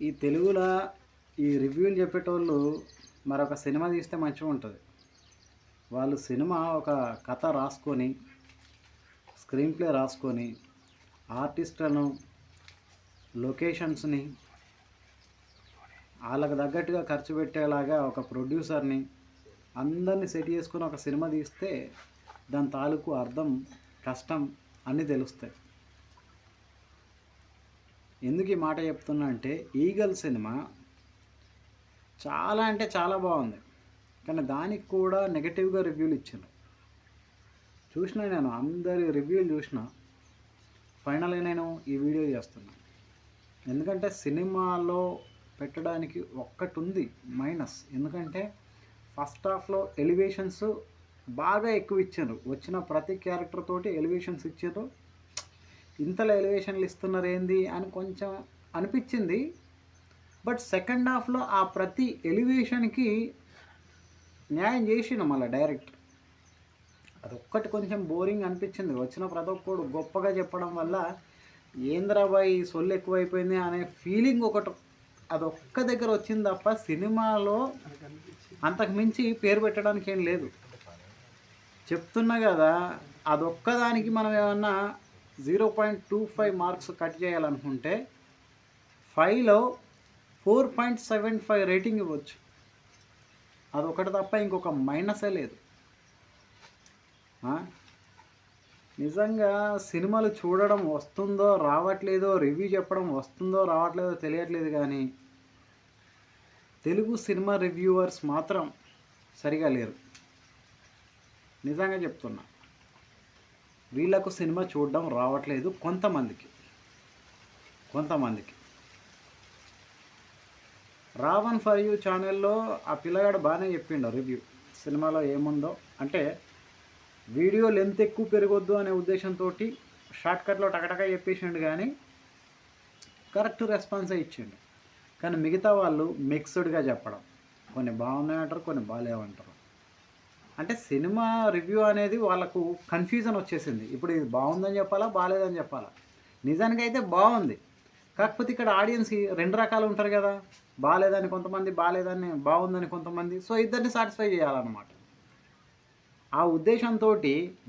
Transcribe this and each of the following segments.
ఈ తెలుగులో ఈ రివ్యూలు చెప్పేటోళ్ళు మరొక సినిమా తీస్తే మంచిగా ఉంటుంది. వాళ్ళు సినిమా ఒక కథ రాసుకొని స్క్రీన్ ప్లే రాసుకొని ఆర్టిస్టులను లొకేషన్స్ని వాళ్ళకి తగ్గట్టుగా ఖర్చు పెట్టేలాగా ఒక ప్రొడ్యూసర్ని అందరినీ సెట్ చేసుకుని ఒక సినిమా తీస్తే దాని తాలూకు అర్థం కష్టం అన్నీ తెలుస్తాయి. ఎందుకు ఈ మాట చెప్తున్నా అంటే ఈగల్ సినిమా చాలా అంటే చాలా బాగుంది. కానీ దానికి కూడా నెగటివ్గా రివ్యూలు ఇచ్చారు చూసిన నేను అందరి రివ్యూలు చూసిన ఫైనల్గా నేను ఈ వీడియో చేస్తున్నాను ఎందుకంటే సినిమాలో పెట్టడానికి ఒక్కటి ఉంది మైనస్. ఎందుకంటే ఫస్ట్ హాఫ్లో ఎలివేషన్స్ బాగా ఎక్కువ ఇచ్చారు వచ్చిన ప్రతి క్యారెక్టర్ తోటి ఎలివేషన్స్ ఇచ్చారు ఇంతలో ఎలివేషన్లు ఇస్తున్నారు ఏంది అని కొంచెం అనిపించింది. బట్ సెకండ్ హాఫ్లో ఆ ప్రతి ఎలివేషన్కి న్యాయం చేసిన మళ్ళీ డైరెక్ట్. అదొక్కటి కొంచెం బోరింగ్ అనిపించింది. వచ్చిన ప్రతి ఒక్కడు గొప్పగా చెప్పడం వల్ల ఏంద్రాబాయి సొల్లు ఎక్కువైపోయింది అనే ఫీలింగ్ ఒకటి అదొక్క దగ్గర వచ్చింది తప్ప సినిమాలో అంతకు మించి పేరు పెట్టడానికి ఏం లేదు. చెప్తున్నా కదా అదొక్కదానికి మనం ఏమన్నా zero point two five marks cut చేయాలనుకుంటే ఫైవ్లో four point seven five rating ఇవ్వచ్చు. అదొకటి తప్ప ఇంకొక మైనసే లేదు. నిజంగా సినిమాలు చూడడం వస్తుందో రావట్లేదో రివ్యూ చెప్పడం వస్తుందో రావట్లేదో తెలియట్లేదు కానీ తెలుగు సినిమా రివ్యూవర్స్ మాత్రం సరిగా లేరు. నిజంగా చెప్తున్నా. వీళ్ళకు సినిమా చూడడం రావట్లేదు కొంతమందికి. కొంతమందికి. రావణ్ ఫర్ యూ ఛానల్లో ఆ పిల్లగాడు బాగానే చెప్పిండు రివ్యూ. సినిమాలో ఏముందో అంటే వీడియో లెంత్ ఎక్కువ పెరగొద్దు అనే ఉద్దేశంతో షార్ట్కట్లో టకటక చెప్పేసిండు కానీ కరెక్ట్ రెస్పాన్సే ఇచ్చిండు. కానీ మిగతా వాళ్ళు మిక్స్డ్గా చెప్పడం. కొన్ని బాగున్నాయంటారు కొన్ని బాగాలేవంటారు. అంటే సినిమా రివ్యూ అనేది వాళ్ళకు కన్ఫ్యూజన్ వచ్చేసింది. ఇప్పుడు ఇది బాగుందని చెప్పాలా బాగాలేదని చెప్పాలా? నిజానికి అయితే బాగుంది. కాకపోతే ఇక్కడ ఆడియన్స్ రెండు రకాలు ఉంటారు కదా. బాగాలేదని కొంతమంది బాగాలేదని బాగుందని కొంతమంది. సో ఇద్దరిని సాటిస్ఫై చేయాలన్నమాట. ఆ ఉద్దేశంతో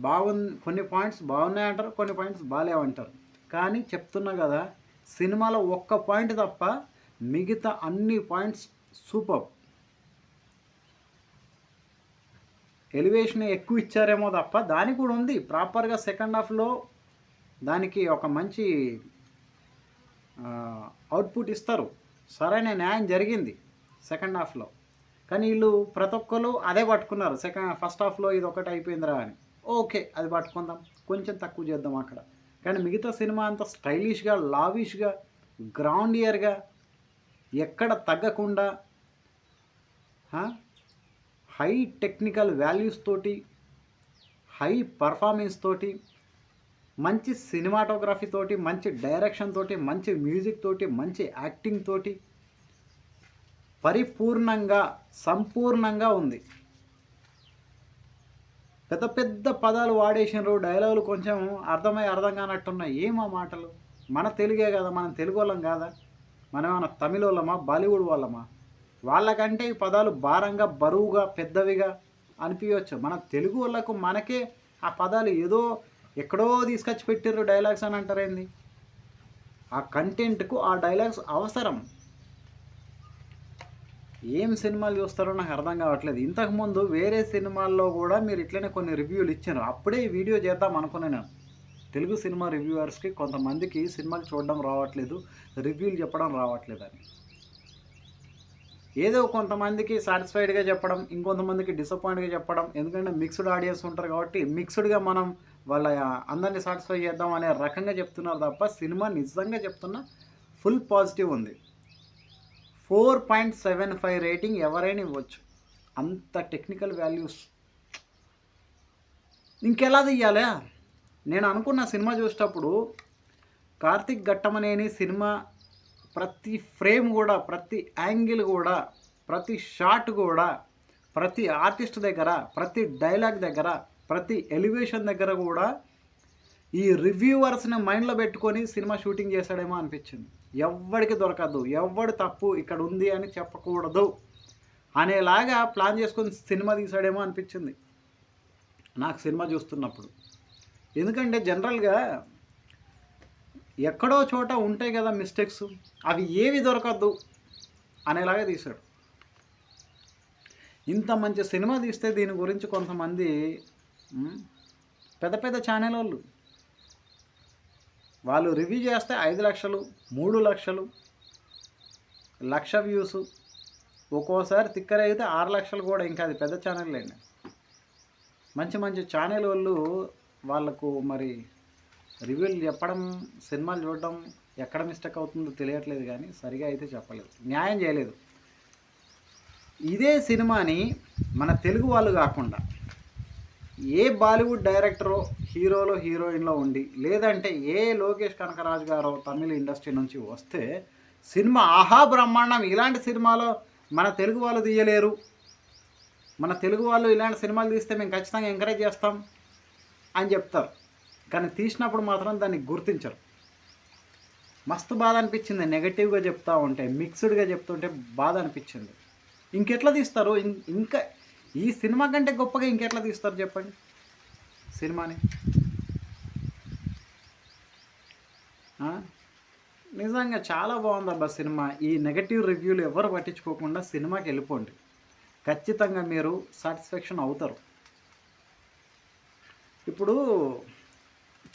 బాగుంది కొన్ని పాయింట్స్ బాగున్నాయంటారు కొన్ని పాయింట్స్ బాగాలేవంటారు కానీ చెప్తున్నా కదా సినిమాలో ఒక్క పాయింట్ తప్ప మిగతా అన్ని పాయింట్స్ సూపర్. ఎలివేషన్ ఎక్కువ ఇచ్చారేమో తప్ప దానికి కూడా ఉంది. ప్రాపర్గా సెకండ్ హాఫ్లో దానికి ఒక మంచి అవుట్పుట్ ఇస్తారు. సరైన న్యాయం జరిగింది సెకండ్ హాఫ్లో కానీ వీళ్ళు ప్రతి ఒక్కరు అదే పట్టుకున్నారు. సెకండ్ ఫస్ట్ హాఫ్లో ఇది ఒకటి అయిపోయిందిరా అని. ఓకే అది పట్టుకుందాం. కొంచెం తక్కువ చేద్దాం అక్కడ. కానీ మిగతా సినిమా అంతా స్టైలిష్గా లావిష్గా గ్రౌండ్ ఇయర్గా ఎక్కడ తగ్గకుండా హై టెక్నికల్ వాల్యూస్ తోటి హై పర్ఫార్మెన్స్ తోటి మంచి సినిమాటోగ్రఫీ తోటి మంచి డైరెక్షన్ తోటి మంచి మ్యూజిక్ తోటి మంచి యాక్టింగ్ తోటి పరిపూర్ణంగా సంపూర్ణంగా ఉంది. పెద్ద పెద్ద పదాలు వాడేసినారు డైలాగులు కొంచెం అర్థమై అర్థం కానట్టున్నాయి. ఏమా మాటలు? మన తెలుగే కదా మనం తెలుగు వాళ్ళం కాదా? మనం ఏమైనా తమిళ వాళ్ళమా బాలీవుడ్ వాళ్ళమా? వాళ్ళకంటే ఈ పదాలు భారంగా బరువుగా పెద్దవిగా అనిపించవచ్చు మన తెలుగు వాళ్ళకు మనకే ఆ పదాలు ఏదో ఎక్కడో తీసుకొచ్చి పెట్టిర్రు డైలాగ్స్ అని అంటారేంది ఆ కంటెంట్కు ఆ డైలాగ్స్ అవసరం. ఏం సినిమాలు చూస్తారో నాకు అర్థం కావట్లేదు. ఇంతకుముందు వేరే సినిమాల్లో కూడా మీరు ఇట్లనే కొన్ని రివ్యూలు ఇచ్చారు. అప్పుడే ఈ వీడియో చేద్దాం అనుకున్నాను తెలుగు సినిమా రివ్యూవర్స్కి కొంతమందికి సినిమాలు చూడడం రావట్లేదు రివ్యూలు చెప్పడం రావట్లేదు అని ఏదో కొంతమందికి సాటిస్ఫైడ్గా చెప్పడం ఇంకొంతమందికి డిసప్పాయింట్గా చెప్పడం. ఎందుకంటే మిక్స్డ్ ఆడియన్స్ ఉంటారు కాబట్టి మిక్స్డ్గా మనం వాళ్ళ అందరినీ సాటిస్ఫై చేద్దాం అనే రకంగా చెప్తున్నారు తప్ప సినిమా నిజంగా చెప్తున్నా ఫుల్ పాజిటివ్ ఉంది. Four point seven five rating ఎవరైనా ఇవ్వచ్చు. అంత టెక్నికల్ వాల్యూస్ ఇంకెలా తీయాలా? నేను అనుకున్న సినిమా చూసేటప్పుడు కార్తిక్ ఘట్టమనేని సినిమా ప్రతి ఫ్రేమ్ కూడా ప్రతి యాంగిల్ కూడా ప్రతి షాట్ కూడా ప్రతి ఆర్టిస్ట్ దగ్గర ప్రతి డైలాగ్ దగ్గర ప్రతి ఎలివేషన్ దగ్గర కూడా ఈ రివ్యూవర్స్ని మైండ్లో పెట్టుకొని సినిమా షూటింగ్ చేశాడేమో అనిపించింది. ఎవ్వడికి దొరకదు ఎవడు తప్పు ఇక్కడ ఉంది అని చెప్పకూడదు అనేలాగా ప్లాన్ చేసుకొని సినిమా తీసాడేమో అనిపించింది. నాకు సినిమా చూస్తున్నప్పుడు. ఎందుకంటే జనరల్గా ఎక్కడో చోట ఉంటాయి కదా మిస్టేక్స్ అవి ఏవి దొరకద్దు అనేలాగా తీశాడు. ఇంత మంచి సినిమా తీస్తే దీని గురించి కొంతమంది పెద్ద పెద్ద ఛానల్ వాళ్ళు వాళ్ళు రివ్యూ చేస్తే ఐదు లక్షలు మూడు లక్షలు లక్ష వ్యూస్ ఒక్కోసారి తిక్కరైతే ఆరు లక్షలు కూడా ఇంకా అది పెద్ద ఛానల్ అండి మంచి మంచి ఛానల్ వాళ్ళు వాళ్ళకు మరి రివ్యూలు చెప్పడం సినిమాలు చూడడం ఎక్కడ మిస్టేక్ అవుతుందో తెలియట్లేదు కానీ సరిగా అయితే చెప్పలేదు. న్యాయం చేయలేదు. ఇదే సినిమాని మన తెలుగు వాళ్ళు కాకుండా ఏ బాలీవుడ్ డైరెక్టరో హీరోలో హీరోయిన్లో ఉండి లేదంటే ఏ లోకేష్ కనకరాజు గారో తమిళ ఇండస్ట్రీ నుంచి వస్తే సినిమా ఆహా బ్రహ్మాండం. ఇలాంటి సినిమాలో మన తెలుగు వాళ్ళు తీయలేరు. మన తెలుగు వాళ్ళు ఇలాంటి సినిమాలు తీస్తే మేము ఖచ్చితంగా ఎంకరేజ్ చేస్తాం అని చెప్తారు. కానీ తీసినప్పుడు మాత్రం దాన్ని గుర్తించరు. మస్తు బాధ అనిపించింది. నెగటివ్గా చెప్తా ఉంటే మిక్స్డ్గా చెప్తుంటే బాధ అనిపించింది. ఇంకెట్లా తీస్తారు? ఇంకా ఈ సినిమా కంటే గొప్పగా ఇంకెట్లా తీస్తారు చెప్పండి? సినిమాని? నిజంగా చాలా బాగుంది అబ్బా సినిమా. ఈ నెగటివ్ రివ్యూలు ఎవరు పట్టించుకోకుండా సినిమాకి వెళ్ళిపోండి. ఖచ్చితంగా మీరు సాటిస్ఫాక్షన్ అవుతారు. ఇప్పుడు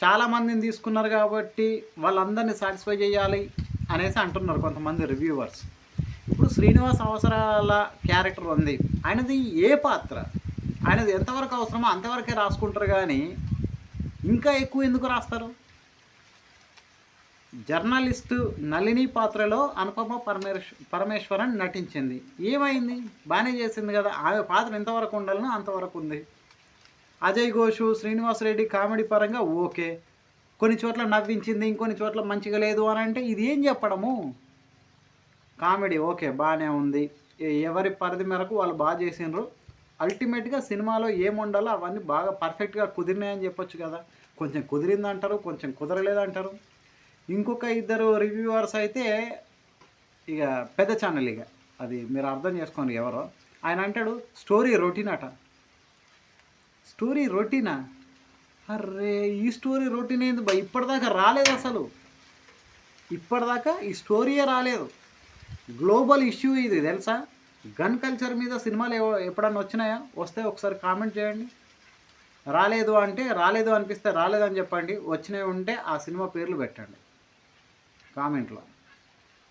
చాలామందిని తీసుకున్నారు కాబట్టి వాళ్ళందరినీ సాటిస్ఫై చేయాలి అనేసి అంటున్నారు కొంతమంది రివ్యూవర్స్ ఇప్పుడు శ్రీనివాస్ అవసరాల క్యారెక్టర్ ఉంది. ఆయనది ఏ పాత్ర? ఆయనది ఎంతవరకు అవసరమో అంతవరకే రాసుకుంటారు కానీ ఇంకా ఎక్కువ ఎందుకు రాస్తారు? జర్నలిస్టు నళిని పాత్రలో అనుపమ పరమేశ్ పరమేశ్వరన్ నటించింది. ఏమైంది? బాగానే చేసింది కదా. ఆమె పాత్ర ఎంతవరకు ఉండాలనో అంతవరకు ఉంది. అజయ్ ఘోషు శ్రీనివాస్ రెడ్డి కామెడీ పరంగా ఓకే. కొన్ని చోట్ల నవ్వించింది ఇంకొన్ని చోట్ల మంచిగా లేదు అని అంటే ఇది ఏం చెప్పడము? కామెడీ ఓకే బాగానే ఉంది. ఎవరి పరిధి మేరకు వాళ్ళు బాగా చేసిండ్రు. అల్టిమేట్గా సినిమాలో ఏముండాలో అవన్నీ బాగా పర్ఫెక్ట్గా కుదిరినాయని చెప్పొచ్చు కదా. కొంచెం కుదిరిందంటారు కొంచెం కుదరలేదంటారు. ఇంకొక ఇద్దరు రివ్యూవర్స్ అయితే ఇక పెద్ద ఛానల్ ఇక. అది మీరు అర్థం చేసుకోండి ఎవరో. ఆయన అంటాడు స్టోరీ రొటీన్ అట. స్టోరీ రొటీనా? అర్రే ఈ స్టోరీ రొటీన్ ఏంది బా? ఇప్పటిదాకా రాలేదు అసలు. ఇప్పటిదాకా ఈ స్టోరీయే రాలేదు. గ్లోబల్ ఇష్యూ ఇది తెలుసా? గన్ కల్చర్ మీద సినిమాలు ఎప్పుడన్నా వచ్చినాయా? వస్తే ఒకసారి కామెంట్ చేయండి. రాలేదు అంటే రాలేదు అనిపిస్తే రాలేదు అని చెప్పండి. వచ్చినవి ఉంటే ఆ సినిమా పేర్లు పెట్టండి. కామెంట్లో.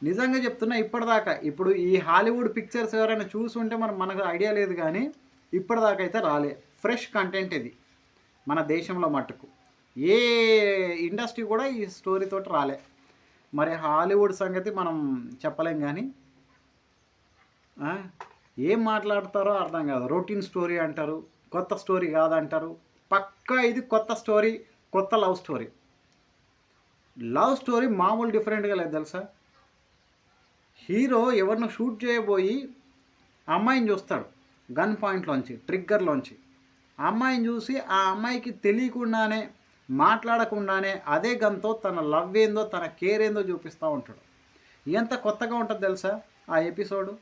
నిజంగా చెప్తున్నా ఇప్పటిదాకా. ఇప్పుడు ఈ హాలీవుడ్ పిక్చర్స్ ఎవరైనా చూసి ఉంటే మనం మనకు ఐడియా లేదు కానీ ఇప్పటిదాకా అయితే రాలే. ఫ్రెష్ కంటెంట్ ఇది. మన దేశంలో మట్టుకు ఏ ఇండస్ట్రీ కూడా ఈ స్టోరీతో రాలే. మరి హాలీవుడ్ సంగతి మనం చెప్పలేం కానీ ఏం మాట్లాడతారో అర్థం కాదు. రొటీన్ స్టోరీ అంటారు కొత్త స్టోరీ కాదంటారు. పక్కా ఇది కొత్త స్టోరీ కొత్త లవ్ స్టోరీ లవ్ స్టోరీ మామూలు డిఫరెంట్గా లేదు తెలుసా? హీరో ఎవరిని షూట్ చేయబోయి అమ్మాయిని చూస్తాడు. గన్ పాయింట్లోంచి ట్రిగ్గర్లోంచి అమ్మాయిని చూసి ఆ అమ్మాయికి తెలియకుండానే మాట్లాడకుండానే అదే గంతో తన లవ్ ఏందో తన కేర్ ఏందో చూపిస్తూ ఉంటాడు. ఎంత కొత్తగా ఉంటుంది తెలుసా ఆ ఎపిసోడు?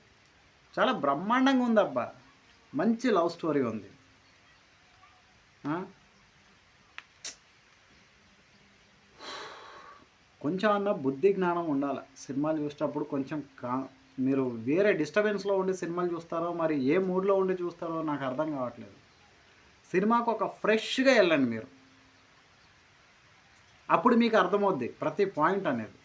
చాలా బ్రహ్మాండంగా ఉందబ్బా. మంచి లవ్ స్టోరీ ఉంది. కొంచెం అన్న బుద్ధి జ్ఞానం ఉండాలి. సినిమాలు చూసేటప్పుడు కొంచెం కా మీరు వేరే డిస్టర్బెన్స్లో ఉండి సినిమాలు చూస్తారో మరి ఏ మూడ్లో ఉండి చూస్తారో నాకు అర్థం కావట్లేదు. సినిమాకు ఒక ఫ్రెష్గా వెళ్ళండి మీరు. అప్పుడు మీకు అర్థమవుద్ది ప్రతి పాయింట్ అనేది.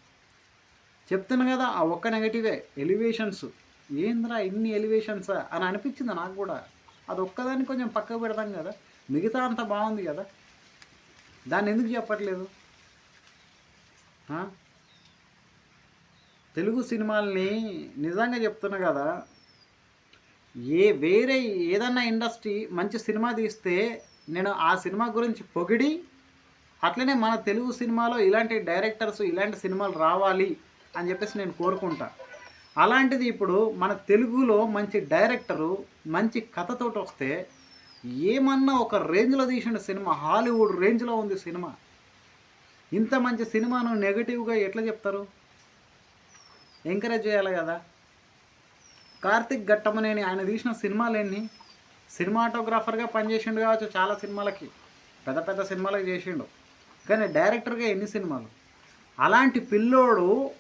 చెప్తున్నా కదా ఆ ఒక్క నెగటివే ఎలివేషన్స్. ఏంద్రా ఇన్ని ఎలివేషన్స్ అని అనిపించింది నాకు కూడా. అది ఒక్కదాన్ని కొంచెం పక్కకు పెడతాం కదా. మిగతా అంత బాగుంది కదా. దాన్ని ఎందుకు చెప్పట్లేదు? తెలుగు సినిమాల్ని నిజంగా చెప్తున్నా కదా ఏ వేరే ఏదన్నా ఇండస్ట్రీ మంచి సినిమా తీస్తే నేను ఆ సినిమా గురించి పొగిడి అట్లనే మన తెలుగు సినిమాలో ఇలాంటి డైరెక్టర్స్ ఇలాంటి సినిమాలు రావాలి అని చెప్పేసి నేను కోరుకుంటా. అలాంటిది ఇప్పుడు మన తెలుగులో మంచి డైరెక్టరు మంచి కథతోటి వస్తే ఏమన్నా ఒక రేంజ్లో తీసిన సినిమా హాలీవుడ్ రేంజ్లో ఉంది సినిమా ఇంత మంచి సినిమాను నెగటివ్గా ఎట్లా చెప్తారు? ఎంకరేజ్ చేయాలి కదా. కార్తిక్ ఘట్టమనేని ఆయన తీసిన సినిమాలు ఎన్ని సినిమాటోగ్రాఫర్గా పనిచేసిండు కావచ్చు చాలా సినిమాలకి పెద్ద పెద్ద సినిమాలకి చేసిండు. కానీ డైరెక్టర్గా ఎన్ని సినిమాలు? అలాంటి పిల్లోడు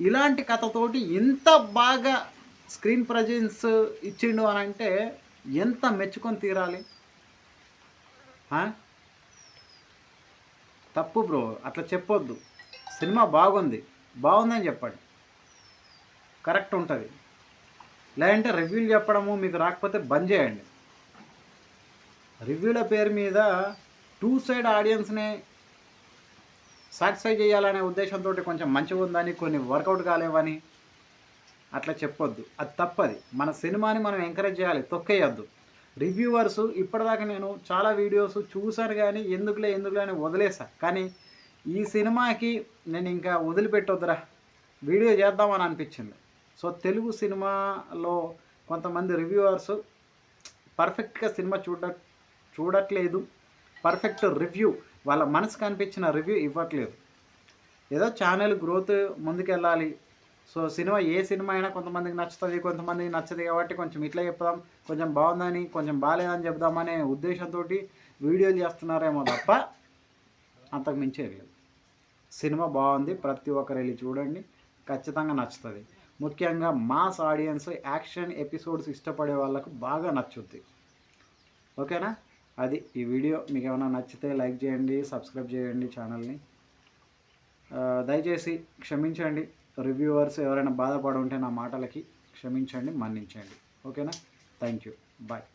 ఇలాంటి కథతోటి ఇంత బాగా స్క్రీన్ ప్రజెన్స్ ఇచ్చిండు అని అంటే ఎంత మెచ్చుకొని తీరాలి? తప్పు బ్రో అట్లా చెప్పొద్దు. సినిమా బాగుంది. బాగుందని చెప్పండి. కరెక్ట్ ఉంటుంది. లేదంటే రివ్యూలు చెప్పడము మీకు రాకపోతే బంద్ చేయండి. రివ్యూల పేరు మీద టూ సైడ్ ఆడియన్స్ని సాటిస్ఫై చేయాలనే ఉద్దేశంతో కొంచెం మంచిగా ఉందని కొన్ని వర్కౌట్ కాలేవని అట్లా చెప్పొద్దు. అది తప్పది. మన సినిమాని మనం ఎంకరేజ్ చేయాలి తొక్కేయద్దు. రివ్యూవర్స్ ఇప్పటిదాకా నేను చాలా వీడియోస్ చూశాను కానీ ఎందుకులే ఎందుకులే అని వదిలేసా. కానీ ఈ సినిమాకి నేను ఇంకా వదిలిపెట్టొద్దురా. వీడియో చేద్దామని అనిపించింది. సో తెలుగు సినిమాలో కొంతమంది రివ్యూవర్స్ పర్ఫెక్ట్గా సినిమా చూడ చూడట్లేదు. పర్ఫెక్ట్ రివ్యూ వాళ్ళ మనసుకు అనిపించిన రివ్యూ ఇవ్వట్లేదు. ఏదో ఛానల్ గ్రోత్ ముందుకెళ్ళాలి. సో సినిమా ఏ సినిమా అయినా కొంతమందికి నచ్చుతుంది కొంతమందికి నచ్చదు కాబట్టి కొంచెం ఇట్లా చెప్దాం. కొంచెం బాగుందని కొంచెం బాగాలేదని చెప్దామనే ఉద్దేశంతో వీడియోలు చేస్తున్నారేమో తప్ప అంతకు మించే లేదు. సినిమా బాగుంది ప్రతి ఒక్కరు వెళ్ళి చూడండి. ఖచ్చితంగా నచ్చుతుంది. ముఖ్యంగా మాస్ ఆడియన్స్ యాక్షన్ ఎపిసోడ్స్ ఇష్టపడే వాళ్ళకు బాగా నచ్చుద్ది. ఓకేనా? అది ఈ వీడియో. మీకు ఏమైనా నచ్చితే లైక్ చేయండి సబ్స్క్రైబ్ చేయండి ఛానల్ని. దయచేసి క్షమించండి. రివ్యూవర్స్ ఎవరైనా బాధపడి ఉంటే నా మాటలకి క్షమించండి మన్నించండి. ఓకేనా? Thank you. బాయ్.